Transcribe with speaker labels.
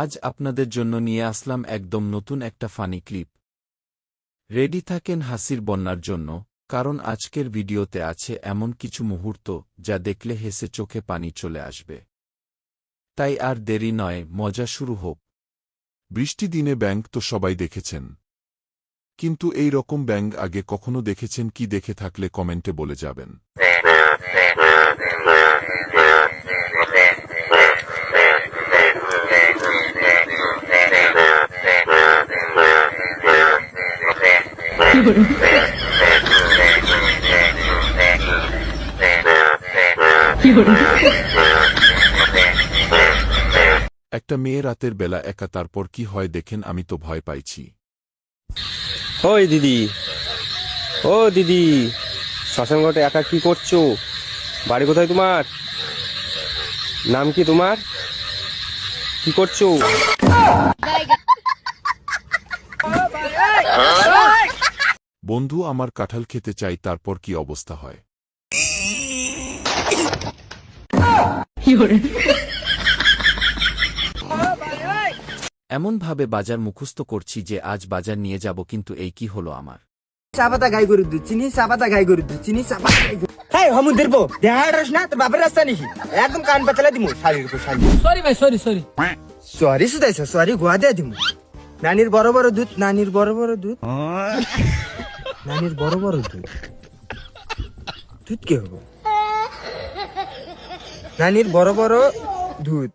Speaker 1: আজ আপনাদের জন্য নিয়ে আসলাম একদম নতুন একটা ফানি ক্লিপ। রেডি থাকেন হাসির বন্যার জন্য, কারণ আজকের ভিডিওতে আছে এমন কিছু মুহূর্ত যা দেখলে হেসে চোখে পানি চলে আসবে। তাই আর দেরি নয়, মজা শুরু হোক।
Speaker 2: বৃষ্টি দিনে ব্যাংক তো সবাই দেখেছেন। কিন্তু এই রকম ব্যাংক আগে কখনো দেখেছেন কি দেখে থাকলে কমেন্টে বলে যাবেন। একটা মেয়ে রাতের বেলা একা তারপর কি হয় দেখেন আমি তো ভয় পাইছি।
Speaker 3: ওই দিদি ও দিদি শ্মশানঘাটে একা কি করছ? বাড়ি কোথায় তোমার? নাম কি তোমার? কি করছ?
Speaker 2: বন্ধু আমার কাঁঠাল খেতে চাই তারপর কি অবস্থা হয়?
Speaker 1: এমনভাবে বাজার মুখস্থ করছি যে আজ বাজার নিয়ে যাব কিন্তু এই কি হলো আমার?
Speaker 4: চাপাতা গাই গরুর দুধ চিনি চাপাতা গাই গরুর দুধ চিনি চাপাতা গাই গরুর হ্যাঁ হমু দেরবো দেহার রস না তোর বাপের রাস্তা নাকি? একদম কান পাতলা দিমু শাড়ির
Speaker 5: সরি ভাই সরি সরি
Speaker 4: সরি শুধাইছ সরি গোয়া দিয়ে দিমু। নানির বড় বড় দুধ নানির বড় বড় দুধ। নানির বড় বড় দুধ। দুধ কে হব? নানির বড় বড় দুধ।